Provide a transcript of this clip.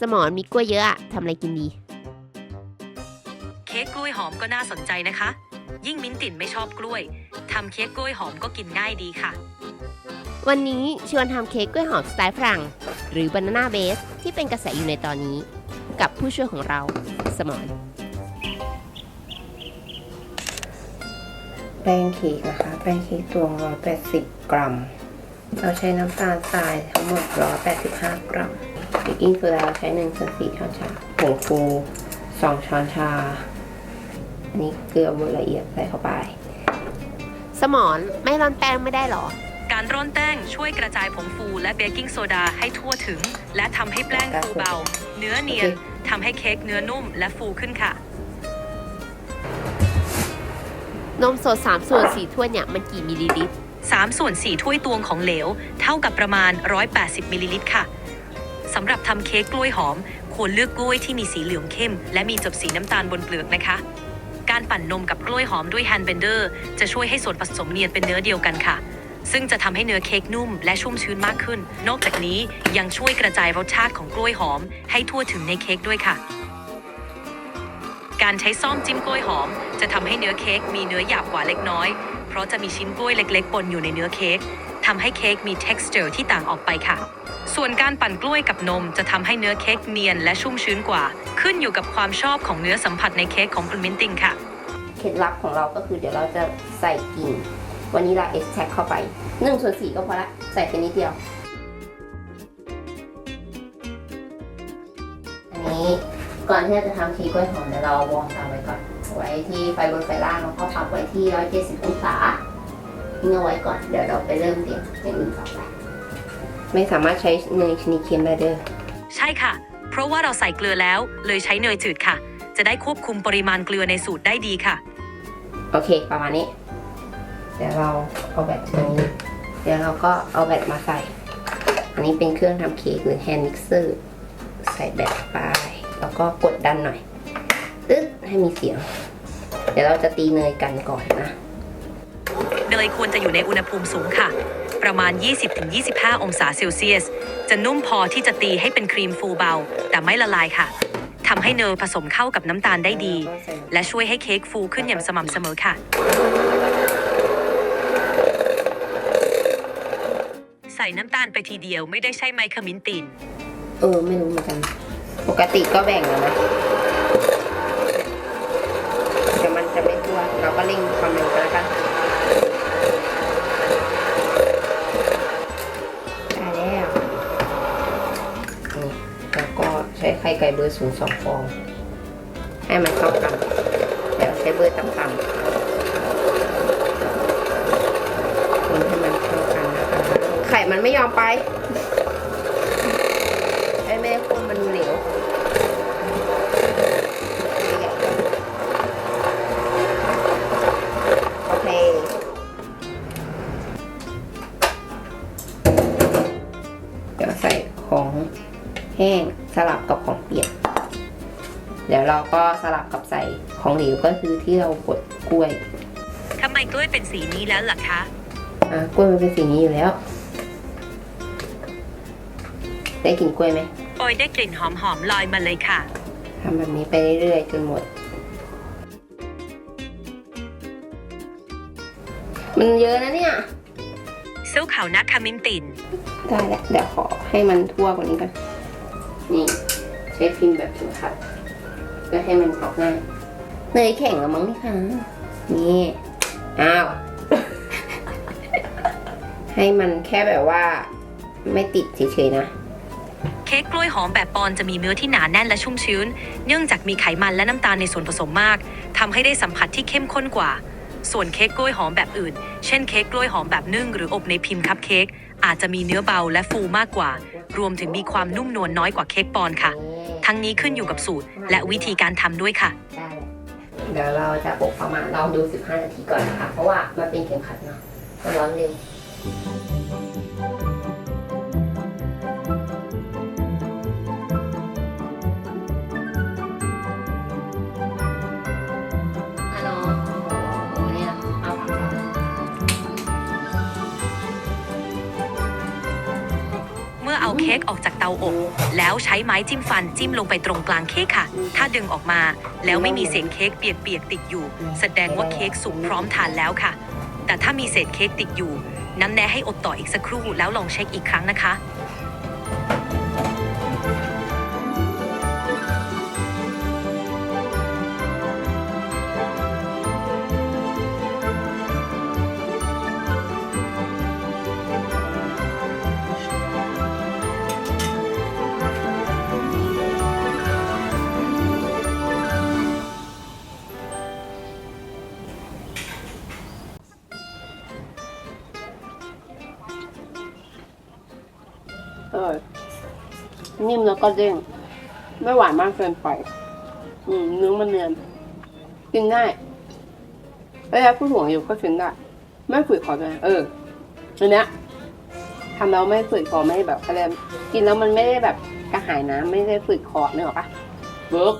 สมอนมีกล้วยเยอะอะทำอะไรกินดี เค้กกล้วยหอมก็น่าสนใจนะคะ ยิ่งมิ้นติ่นไม่ชอบกล้วยทำเค้กกล้วยหอมก็กินง่ายดีค่ะ วันนี้ชวนทำเค้กกล้วยหอมสไตล์ฝรั่ง หรือบานาน่าเบสที่เป็นกระแสอยู่ในตอนนี้ กับผู้ช่วยของเรา สมอนแป้งเค้กนะคะ แป้งเค้กตวง180 กรัม เราใช้น้ำตาลทรายทั้งหมด 185 กรัม เบกกิ้งโซดาเราใช้1ส่วน4ช้อนชาผงฟู2ช้อนชา อันนี้เกลือบดละเอียดใส่เข้าไป สมอนไม่ร้อนแป้งไม่ได้หรอ การร่อนแป้งช่วยกระจายผงฟูและเบกกิ้งโซดาให้ทั่วถึง และทำให้แป้งฟูเบา เนื้อเนียนทำให้เค้กเนื้อนุ่มและฟูขึ้นค่ะ นมสด3ส่วน4ถ้วยเนี่ยมันกี่มิลลิลิตร3ส่วน4ถ้วยตวงของเหลว เท่ากับประมาณ 180มิลลิลิตรค่ะ สำหรับทำเค้กกล้วยหอม ควรเลือกกล้วยที่มีสีเหลืองเข้ม และมีจบสีน้ำตาลบนเปลือกนะคะ การปั่นนมกับกล้วยหอมด้วยแฮนด์เบนเดอร์จะช่วยให้ส่วนผสมเนียนเป็นเนื้อเดียวกันค่ะ ซึ่งจะทำให้เนื้อเค้กนุ่มและชุ่มชื้นมากขึ้น นอกจากนี้ยังช่วยกระจายรสชาติของกล้วยหอม ให้ทั่วถึงในเค้กด้วยค่ะ การใช้ซ่อมจิ้มกล้วยหอม จะทำให้เนื้อเค้กมีเนื้อหยาบกว่าเล็กน้อย เพราะจะมีชิ้นกล้วยเล็กๆปนอยู่ในเนื้อเค้กทำให้เค้กมี texture ที่ต่างออกไปค่ะ ส่วนการปั่นกล้วยกับนมจะทำให้เนื้อเค้กเนียนและชุ่มชื้นกว่า ขึ้นอยู่กับความชอบของเนื้อสัมผัสในเค้กของคุณมินติงค่ะ เคล็ดลับของเราก็คือเดี๋ยวเราจะใส่กิ่งวานิลาเอ็กซ์แทเข้าไป1ส่วน4ก็พอละใส่ไปนิดเดียว อันนี้ ก่อนที่เราจะทำเค้กกล้วยหอมเดี๋ยวเราวอร์มเตาไว้ก่อน ไว้ที่ไฟบนไฟล่างแล้วก็พักไว้ที่170องศาทิ้งเอาไว้ก่อน เดี๋ยวเราไปเริ่มเตรียมอย่างอื่นต่อไป ไม่สามารถใช้เนยชนิดเค็มได้เด้อใช่ค่ะ เพราะว่าเราใส่เกลือแล้ว เลยใช้เนยจืดค่ะ จะได้ควบคุมปริมาณเกลือในสูตรได้ดีค่ะ โอเค ประมาณนี้ เดี๋ยวเราเอาแบตตรงนี้ เดี๋ยวเราก็เอาแบตมาใส่ อันนี้เป็นเครื่องทำเค้กหรือแฮนด์มิกเซอร์ ใส่แบตไป แล้วก็กดดันหน่อยตึ๊ดให้มีเสียง เดี๋ยวเราจะตีเนยกันก่อนนะ เนยควรจะอยู่ในอุณหภูมิสูงค่ะ ประมาณ 20-25 องศาเซลเซียส จะนุ่มพอที่จะตีให้เป็นครีมฟูเบา แต่ไม่ละลายค่ะทำให้เนยผสมเข้ากับน้ำตาลได้ดี และช่วยให้เค้กฟูขึ้นอย่างสม่ำเสมอค่ะใส่น้ำตาลไปทีเดียวไม่ได้ใช่ไหมขมิ้นติน เออ ไม่รู้เหมือนกัน ปกติก็แบ่งแล้วนะแต่มันจะไม่ทั่ว เราก็เร่งความเร็วไปแล้วกันได้แล้วนี่แล้วก็ใช้ไข่ไก่เบอร์ศูนย์สองฟอง ให้มันเข้ากันเดี๋ยวใช้เบอร์ต่ำๆคนให้มันเข้ากันไข่มันไม่ยอมไป เดี๋ยวใส่ของแห้งสลับกับของเปียก เดี๋ยวเราก็สลับกับใส่ของเหลวก็คือที่เราบดกล้วยทำไมกล้วยเป็นสีนี้แล้วล่ะคะอะกล้วยมันเป็นสีนี้อยู่แล้ว ได้กลินกล้วยไหมโอยได้กลิ่นหอมๆลอยมาเลยค่ะ ทำแบบนี้ไปเรื่อยๆจนหมด มันเยอะนะเนี่ยเสื้อขาวนักขมิ้นติน ได้แล้วเดี๋ยวขอให้มันทั่วกว่านี้ก่อนนี่ใช้พิมพ์แบบเข็มขัดเพื่อให้มันออกง่ายเนยแข็งแล้วมั้งนี่คะนี่อ้าวให้มันแค่แบบว่าไม่ติดเฉยๆนะเค้กกล้วยหอมแบบปอนจะมีเนื้อที่หนาแน่นและชุ่มชื้น เนื่องจากมีไขมันและน้ำตาลในส่วนผสมมากทำให้ได้สัมผัสที่เข้มข้นกว่า ส่วนเค้กกล้วยหอมแบบอื่น เช่นเค้กกล้วยหอมแบบนึ่งหรืออบในพิมพ์คัพเค้กอาจจะมีเนื้อเบาและฟูมากกว่า รวมถึงมีความนุ่มนวลน้อยกว่าเค้กปอนค่ะ ทั้งนี้ขึ้นอยู่กับสูตร และวิธีการทำด้วยค่ะ ได้แล้วเดี๋ยวเราจะอบประมาณลองดู 15 นาทีก่อนนะคะ เพราะว่ามันเป็นเข็มขัดเนาะมันร้อนเร็ว เค้กออกจากเตาอบ แล้วใช้ไม้จิ้มฟันจิ้มลงไปตรงกลางเค้กค่ะ ถ้าดึงออกมาแล้วไม่มีเศษเค้กเปียกๆติดอยู่ แสดงว่าเค้กสุกพร้อมทานแล้วค่ะ แต่ถ้ามีเศษเค้กติดอยู่นั้นแนะให้อบต่ออีกสักครู่แล้วลองเช็คอีกครั้งนะคะ ออนิ่มแล้วก็เด้งไม่หวานมากเกินไป อืมเนื้อมันเนียนกินง่ายระยะผู้สูงอายุก็กินได้ไม่ฝืดคอเลยเอออันเนี้ยทำแล้วไม่ฝืดคอไม่แบบอะไรกินแล้วมันไม่ได้แบบกระหายน้ำไม่ได้ฝืดคอเนกอะปะเวิร์ก